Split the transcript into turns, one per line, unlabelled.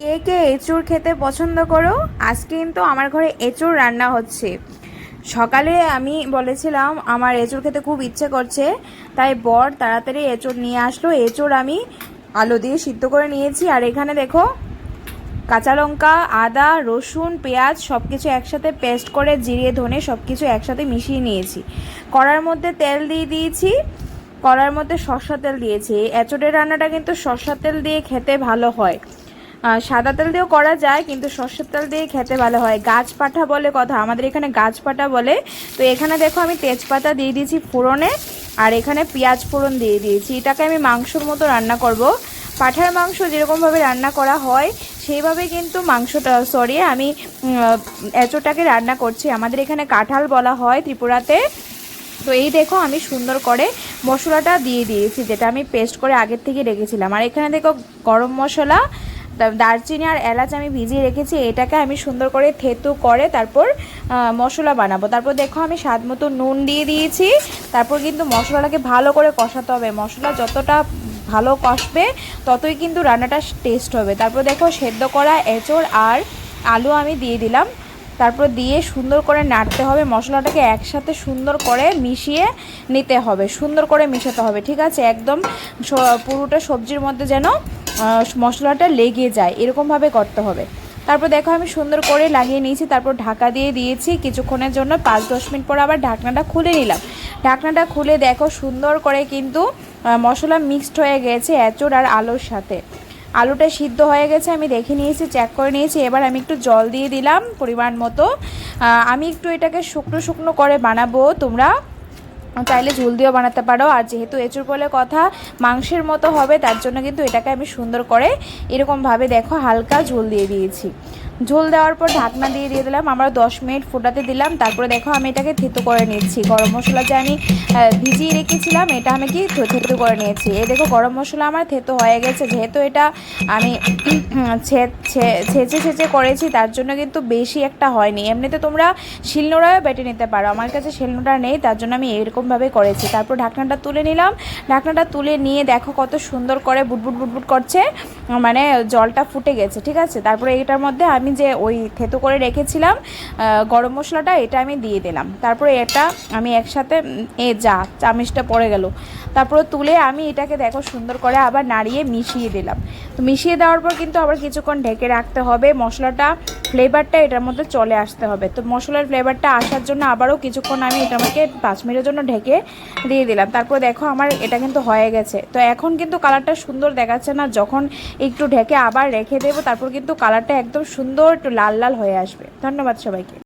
কে কে এঁচুড় খেতে পছন্দ করো? আজকে কিন্তু আমার ঘরে এঁচুড় রান্না হচ্ছে। সকালে আমি বলেছিলাম, আমার এঁচুড় খেতে খুব ইচ্ছে করছে, তাই বর তাড়াতাড়ি এঁচুড় নিয়ে আসলো। এঁচুড় আমি আলু দিয়ে সিদ্ধ করে নিয়েছি, আর এখানে দেখো, কাঁচা লঙ্কা, আদা, রসুন, পেঁয়াজ সব কিছু একসাথে পেস্ট করে জিরিয়ে ধনে সব কিছু একসাথে মিশিয়ে নিয়েছি। কড়ার মধ্যে তেল দিয়ে দিয়েছি, কড়ার মধ্যে সর্ষা তেল দিয়েছি। এঁচড়ের রান্নাটা কিন্তু সর্ষা তেল দিয়ে খেতে ভালো হয়। সাদা তেল দিয়েও করা যায় কিন্তু সর্ষের তেল দিয়ে খেতে ভালো হয়। গাছপাঠা বলে কথা আমাদের এখানে গাছপাটা বলে। তো এখানে দেখো আমি তেজপাতা দিয়ে দিয়েছি ফোড়নে আর এখানে পেঁয়াজ ফোড়ন দিয়ে দিয়েছি। এটাকে আমি মাংসর মতো রান্না করব। পাঠার মাংস যেরকমভাবে রান্না করা হয় সেইভাবে কিন্তু মাংসটা সরি আমি উম, এঁচোড়টাকে রান্না করছি। আমাদের এখানে কাঁঠাল বলা হয় ত্রিপুরাতে। তো এই দেখো আমি সুন্দর করে মশলাটা দিয়ে দিয়েছি যেটা আমি পেস্ট করে আগের থেকে রেখেছিলাম। আর এখানে দেখো গরম মশলা দারচিনি আর এলাচ আমি ভিজিয়ে রেখেছি, এটাকে আমি সুন্দর করে থেতু করে তারপর মশলা বানাবো। তারপর দেখো আমি স্বাদ মতো নুন দিয়ে দিয়েছি, তারপর কিন্তু মশলাটাকে ভালো করে কষাতে হবে। মশলা যতটা ভালো কষবে, ততই কিন্তু রান্নাটা টেস্ট হবে। তারপর দেখো সেদ্ধ করা এঁচড় আর আলু আমি দিয়ে দিলাম। তারপর দিয়ে সুন্দর করে নাড়তে হবে। মশলাটাকে একসাথে সুন্দর করে মিশিয়ে নিতে হবে। সুন্দর করে মিশাতে হবে, ঠিক আছে? একদম পুরোটা সবজির মধ্যে যেন মশলাটা লেগে যায়, এরকমভাবে করতে হবে। তারপর দেখো আমি সুন্দর করে লাগিয়ে নিয়েছি, তারপর ঢাকা দিয়ে দিয়েছি, কিছুক্ষণের জন্য পাঁচ দশ মিনিট পর আবার ঢাকনাটা খুলে নিলাম। ঢাকনাটা খুলে দেখো সুন্দর করে কিন্তু মশলা মিক্সড হয়ে গেছে এঁচড় আর আলুর সাথে। আলুটা সিদ্ধ হয়ে গেছে, আমি দেখে নিয়েছি চেক করে নিয়েছি, এবার আমি একটু জল দিয়ে দিলাম পরিমাণ মতো। আমি একটু এটাকে শুকনো শুকনো করে বানাবো তোমরা। চাইলে ঝোল দিয়েও বানাতে পারো। আর যেহেতু এঁচুর বলে কথা, মাংসের মতো হবে, তার জন্য কিন্তু এটাকে আমি সুন্দর করে এরকমভাবে দেখো, হালকা ঝোল দিয়ে দিয়েছি। ঝোল দেওয়ার পর ঢাকনা দিয়ে দিয়ে দিলাম, আমরা দশ মিনিট ফোটাতে দিলাম। তারপরে দেখো, আমি এটাকে থেতু করে নিয়েছি গরম মশলা যে আমি ভিজিয়ে রেখেছিলাম, এটা আমি কি থেতু করে নিয়েছি। এই দেখো, গরম মশলা আমার থেতু হয়ে গেছে। যেহেতু এটা আমি ছেঁচে ছেঁচে করেছি, তার জন্য কিন্তু বেশি একটা হয়নি। এমনিতে তোমরা শিলনোড়াও বেটে নিতে পারো। আমার কাছে শিলনোড়া নেই, তার জন্য আমি এরকমভাবে করেছি। তারপর ঢাকনাটা তুলে নিলাম। ঢাকনাটা তুলে নিয়ে দেখো কত সুন্দর করে বুটবুট বুটবুট করছে। মানে জলটা ফুটে গেছে, ঠিক আছে? তারপরে এটার মধ্যে আমি যে ওই থেতো করে রেখেছিলাম গরম মশলাটা, এটা আমি দিয়ে দিলাম। তারপরে এটা আমি একসাথে এ যা, চামিচটা পড়ে গেল। তারপরে তুলে আমি এটাকে দেখো সুন্দর করে আবার নাড়িয়ে মিশিয়ে দিলাম। তো মিশিয়ে দেওয়ার পর কিন্তু আবার কিছুক্ষণ ঢেকে রাখতে হবে। মশলাটা, ফ্লেভারটা এটার মধ্যে চলে আসতে হবে। তো মশলার ফ্লেভারটা আসার জন্য আবারও কিছুক্ষণ আমি এটা আমাকে পাঁচ মিনিটের জন্য ঢেকে দিয়ে দিলাম। তারপর দেখো আমার এটা কিন্তু হয়ে গেছে। তো এখন কিন্তু কালারটা সুন্দর দেখাচ্ছে না। যখন একটু ঢেকে আবার রেখে দেবো, তারপর কিন্তু কালারটা একদম সুন্দর একটু লাল লাল হয়ে আসবে। ধন্যবাদ সবাইকে।